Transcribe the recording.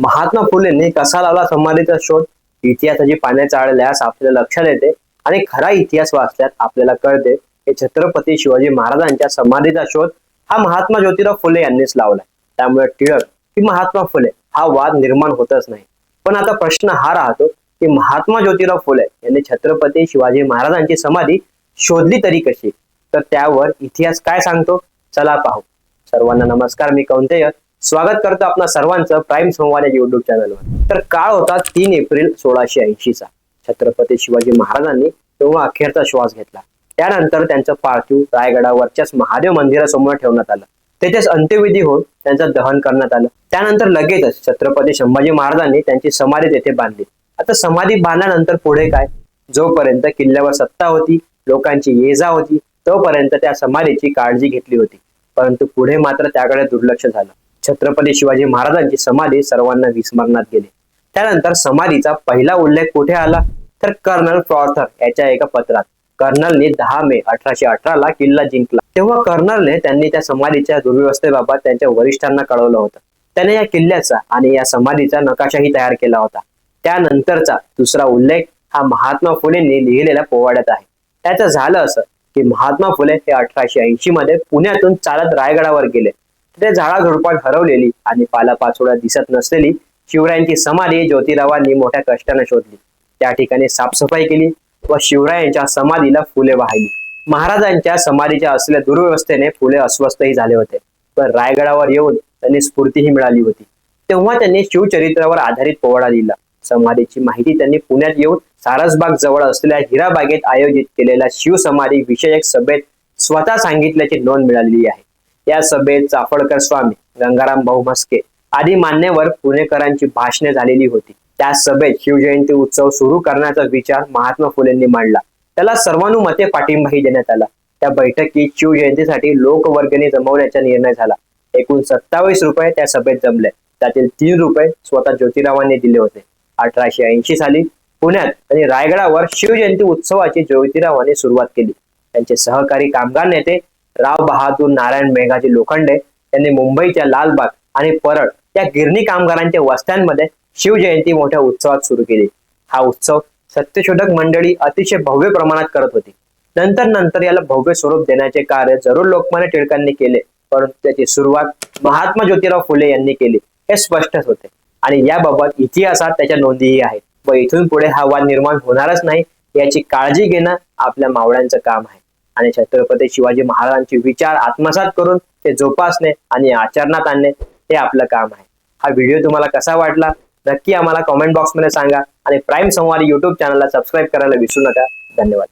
महात्मा फुलेंनी कसा लावला समाधीचा शोध? इतिहासाची पाने चाळल्यास आपल्याला लक्षात येते आणि खरा इतिहास वाचल्यास आपल्याला कळते की छत्रपती शिवाजी महाराजांच्या समाधीचा शोध हा महात्मा ज्योतिराव फुले यांनीच लावलाय. त्यामुळे टिळक की महात्मा फुले हा वाद निर्माण होतच नाही. पण आता प्रश्न हा राहतो की महात्मा ज्योतिराव फुले यांनी छत्रपती शिवाजी महाराजांची समाधी शोधली तरी कशी? तर त्यावर इतिहास काय सांगतो? चला पाहू. सर्वांना नमस्कार. मी कौंतेय. स्वागत करतो आपणा सर्वांचं प्राईम संवाद या युट्यूब चॅनलवर तर काळ होता तीन एप्रिल सोळाशे ऐंशीचा. छत्रपती शिवाजी महाराजांनी तेव्हा अखेरचा श्वास घेतला. त्यानंतर त्यांचं पार्थिव रायगडावरच्याच महादेव मंदिरासमोर ठेवण्यात आलं. तेथेच अंत्यविधी होऊन त्यांचं दहन करण्यात आलं. त्यानंतर लगेचच छत्रपती संभाजी महाराजांनी त्यांची समाधी तेथे बांधली. आता समाधी बांधल्यानंतर पुढे काय? जोपर्यंत किल्ल्यावर सत्ता होती लोकांची ये जा होती तोपर्यंत त्या समाधीची काळजी घेतली होती. परंतु पुढे मात्र त्याकडे दुर्लक्ष झालं. छत्रपती शिवाजी महाराजांची समाधी सर्वांना विस्मरणात गेली. त्यानंतर समाधीचा पहिला उल्लेख कुठे आला? तर कर्नल फ्रॉर्थर याच्या एका पत्रात. कर्नलने दहा मे अठराशे अठरा ला किल्ला जिंकला. तेव्हा कर्नलने त्यांनी त्या समाधीच्या दुर्व्यवस्थेबाबत त्यांच्या वरिष्ठांना कळवलं होतं. त्याने या किल्ल्याचा आणि या समाधीचा नकाशाही तयार केला होता. त्यानंतरचा दुसरा उल्लेख हा महात्मा फुलेंनी लिहिलेल्या पोवाड्यात आहे. त्याचं झालं असं की महात्मा फुले हे अठराशे ऐंशी मध्ये पुण्यातून चालत रायगडावर गेले. तिथे झाडाझुडपात हरवलेली आणि पालापाचोळा दिसत नसलेली शिवरायांची समाधी ज्योतिरावांनी मोठ्या कष्टाने शोधली. त्या ठिकाणी साफसफाई केली व शिवरायांच्या समाधीला फुले वाहिली. महाराजांच्या समाधीच्या असलेल्या दुर्व्यवस्थेने फुले अस्वस्थही झाले होते. पण रायगडावर येऊन त्यांनी स्फूर्तीही मिळाली होती. तेव्हा त्यांनी शिवचरित्रावर आधारित पोवाडा लिहिला. समाधीची माहिती त्यांनी पुण्यात येऊन सारसबाग जवळ असलेल्या हिराबागेत आयोजित केलेल्या शिवसमाधी विषयक सभेत स्वतः सांगितल्याची नोंद मिळालेली आहे. या सभेत चाफळकर स्वामी गंगाराम भाऊ म्हस्के आदी मान्यवर पुणेकरांची भाषणे झालेली होती. त्या सभेत शिवजयंती उत्सव सुरू करण्याचा विचार महात्मा फुलेंनी मांडला. त्याला सर्वानुमते पाठिंबाही देण्यात आला. त्या बैठकीत शिवजयंतीसाठी लोकवर्गणी जमवण्याचा निर्णय झाला. एकूण सत्तावीस रुपये त्या सभेत जमले. त्यातील तीन रुपये स्वतः ज्योतिरावांनी दिले होते. अठराशे ऐंशी साली पुण्यात आणि रायगडावर शिवजयंती उत्सवाची ज्योतिरावांनी सुरुवात केली. त्यांचे सहकारी कामगार नेते राव बहादूर नारायण मेघाजी लोखंडे यांनी मुंबईच्या लालबाग आणि परळ या गिरणी कामगारांच्या वस्त्यांमध्ये शिवजयंती मोठ्या उत्सवात सुरू केली. हा उत्सव सत्यशोधक मंडळी अतिशय भव्य प्रमाणात करत होती. नंतर नंतर याला भव्य स्वरूप देण्याचे कार्य जरूर लोकमान्य टिळकांनी केले परंतु त्याची सुरुवात महात्मा ज्योतिराव फुले यांनी केली हे स्पष्टच होते. आणि याबाबत इतिहासात त्याच्या नोंदीही आहेत. व इथून पुढे हा वाद निर्माण होणारच नाही याची काळजी घेणं आपल्या मावळ्यांचं काम आहे. आणि छत्रपती शिवाजी महाराजांचे विचार आत्मसात करून ते जोपासणे आणि आचरणात आणणे हे आपलं काम आहे. हा व्हिडिओ तुम्हाला कसा वाटला? नक्की आम्हाला कॉमेंट बॉक्समध्ये सांगा आणि प्राईम संवाद युट्यूब चॅनलला सबस्क्राईब करायला विसरू नका. धन्यवाद.